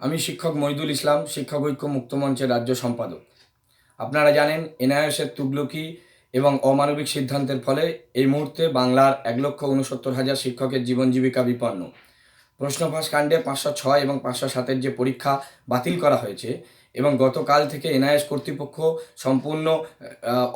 আমি শিক্ষক মহিদুল ইসলাম, শিক্ষক ঐক্য মুক্ত মঞ্চের রাজ্য সম্পাদক। আপনারা জানেন, এনআইএসের তুগলকি এবং অমানবিক সিদ্ধান্তের ফলে এই মুহূর্তে বাংলার এক লক্ষ উনসত্তর হাজার শিক্ষকের জীবন জীবিকা বিপন্ন। প্রশ্নফাঁস কাণ্ডে পাঁচশো ছয় এবং পাঁচশো সাতের যে পরীক্ষা বাতিল করা হয়েছে এবং গতকাল থেকে এনআইএস কর্তৃপক্ষ সম্পূর্ণ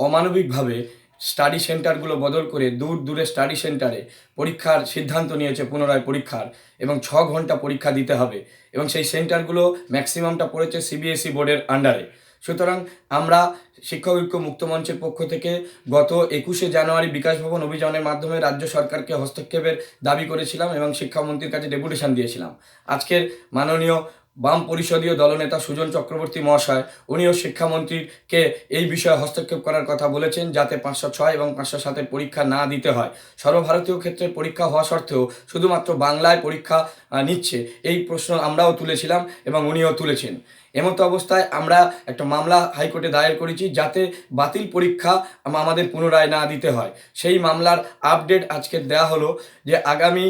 অমানবিকভাবে স্টাডি সেন্টারগুলো বদল করে দূর দূরে স্টাডি সেন্টারে পরীক্ষার সিদ্ধান্ত নিয়েছে পুনরায় পরীক্ষার এবং ছ ঘণ্টা পরীক্ষা দিতে হবে এবং সেই সেন্টারগুলো ম্যাক্সিমামটা পড়েছে সিবিএসই বোর্ডের আন্ডারে সুতরাং আমরা শিক্ষক ঐক্য মুক্ত মঞ্চের পক্ষ থেকে গত একুশে জানুয়ারি বিকাশ ভবন অভিযানের মাধ্যমে রাজ্য সরকারকে হস্তক্ষেপের দাবি করেছিলাম এবং শিক্ষামন্ত্রীর কাছে ডেপুটেশন দিয়েছিলাম। আজকের মাননীয় বাম পরিষদীয় দলনেতা সুজন চক্রবর্তী মহাশয়, উনিও শিক্ষামন্ত্রীকে এই বিষয়ে হস্তক্ষেপ করার কথা বলেছেন যাতে পাঁচশো ছয় এবং পাঁচশো সাতের পরীক্ষা না দিতে হয়। সর্বভারতীয় ক্ষেত্রে পরীক্ষা হওয়া সত্ত্বেও শুধুমাত্র বাংলায় পরীক্ষা নিচ্ছে। এই প্রশ্ন আমরাও তুলেছিলাম এবং উনিও তুলেছেন। এমতো অবস্থায় আমরা একটা মামলা হাইকোর্টে দায়ের করেছি যাতে বাতিল পরীক্ষা আমাদের পুনরায় না দিতে হয়। সেই মামলার আপডেট আজকে দেওয়া হলো যে আগামী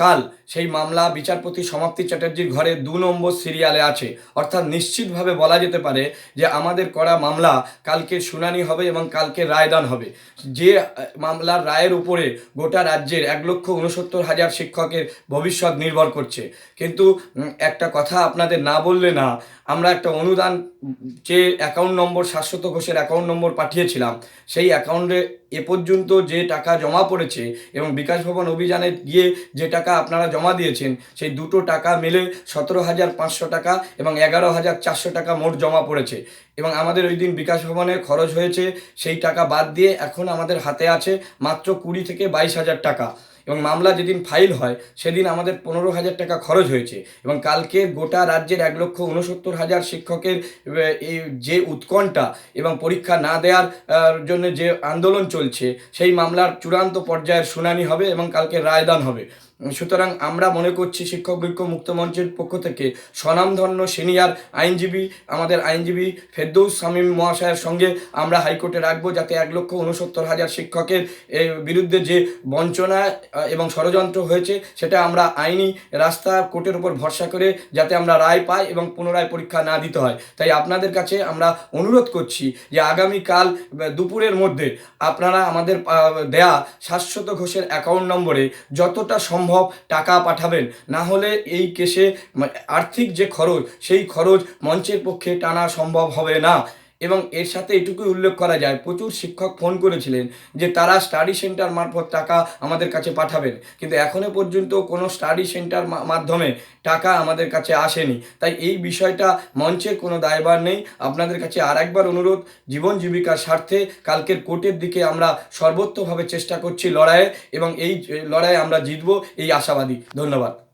কাল সেই মামলা বিচারপতি সমাপ্তি চ্যাটার্জির ঘরে দু নম্বর সিরিয়ালে আছে। অর্থাৎ নিশ্চিতভাবে বলা যেতে পারে যে আমাদের করা মামলা কালকে শুনানি হবে এবং কালকে রায়দান হবে। যে মামলার রায়ের উপরে গোটা রাজ্যের এক লক্ষ উনসত্তর হাজার শিক্ষকের ভবিষ্যৎ নির্ভর করছে। কিন্তু একটা কথা আপনাদের না বললে না, আমরা একটা অনুদান যে অ্যাকাউন্ট নম্বর শাশ্বত ঘোষের অ্যাকাউন্ট নম্বর পাঠিয়েছিলাম, সেই অ্যাকাউন্টে এ পর্যন্ত যে টাকা জমা পড়েছে এবং বিকাশ ভবন অভিযানে গিয়ে যে টাকা আপনারা জমা দিয়েছেন, সেই দুটো টাকা মিলে সতেরো হাজার পাঁচশো টাকা এবং এগারো হাজার চারশো টাকা মোট জমা পড়েছে। এবং আমাদের ওই দিন বিকাশ ভবনে খরচ হয়েছে, সেই টাকা বাদ দিয়ে এখন আমাদের হাতে আছে মাত্র কুড়ি থেকে বাইশ হাজার টাকা। এবং মামলা যেদিন ফাইল হয়, সেদিন আমাদের পনেরো হাজার টাকা খরচ হয়েছে। এবং কালকে গোটা রাজ্যের এক লক্ষ উনসত্তর হাজার শিক্ষকের এই যে উৎকণ্ঠা এবং পরীক্ষা না দেওয়ার জন্য যে আন্দোলন চলছে, সেই মামলার চূড়ান্ত পর্যায়ের শুনানি হবে এবং কালকে রায়দান হবে। সুতরাং আমরা মনে করছি শিক্ষক ঐক্য মুক্ত মঞ্চের পক্ষ থেকে স্বনামধন্য সিনিয়র আইনজীবী, আমাদের আইনজীবী ফেরদৌস শামীম মহাশয়ের সঙ্গে আমরা হাইকোর্টে রাখব যাতে এক লক্ষ উনসত্তর হাজার শিক্ষকের বিরুদ্ধে যে বঞ্চনা এবং ষড়যন্ত্র হয়েছে, সেটা আমরা আইনি রাস্তা কোর্টের উপর ভরসা করে যাতে আমরা রায় পাই এবং পুনরায় পরীক্ষা না দিতে হয়। তাই আপনাদের কাছে আমরা অনুরোধ করছি যে আগামীকাল দুপুরের মধ্যে আপনারা আমাদের দেয়া শাশ্বত ঘোষের অ্যাকাউন্ট নম্বরে যতটা সম্ভব টাকা পাঠাবেন। না হলে এই কেসে আর্থিক যে খরচ, সেই খরচ মঞ্চের পক্ষে টানা সম্ভব হবে না। এবং এর সাথে এটুকুই উল্লেখ করা যায়, প্রচুর শিক্ষক ফোন করেছিলেন যে তারা স্টাডি সেন্টার মারফত টাকা আমাদের কাছে পাঠাবেন। কিন্তু এখনও পর্যন্ত কোনো স্টাডি সেন্টার মাধ্যমে টাকা আমাদের কাছে আসেনি। তাই এই বিষয়টা মঞ্চের কোনো দায়বার নেই। আপনাদের কাছে আর একবার অনুরোধ, জীবন জীবিকার স্বার্থে কালকের কোর্টের দিকে আমরা সর্বোত্তভাবে চেষ্টা করছি লড়াইয়ে এবং এই লড়াইয়ে আমরা জিতবো, এই আশাবাদী। ধন্যবাদ।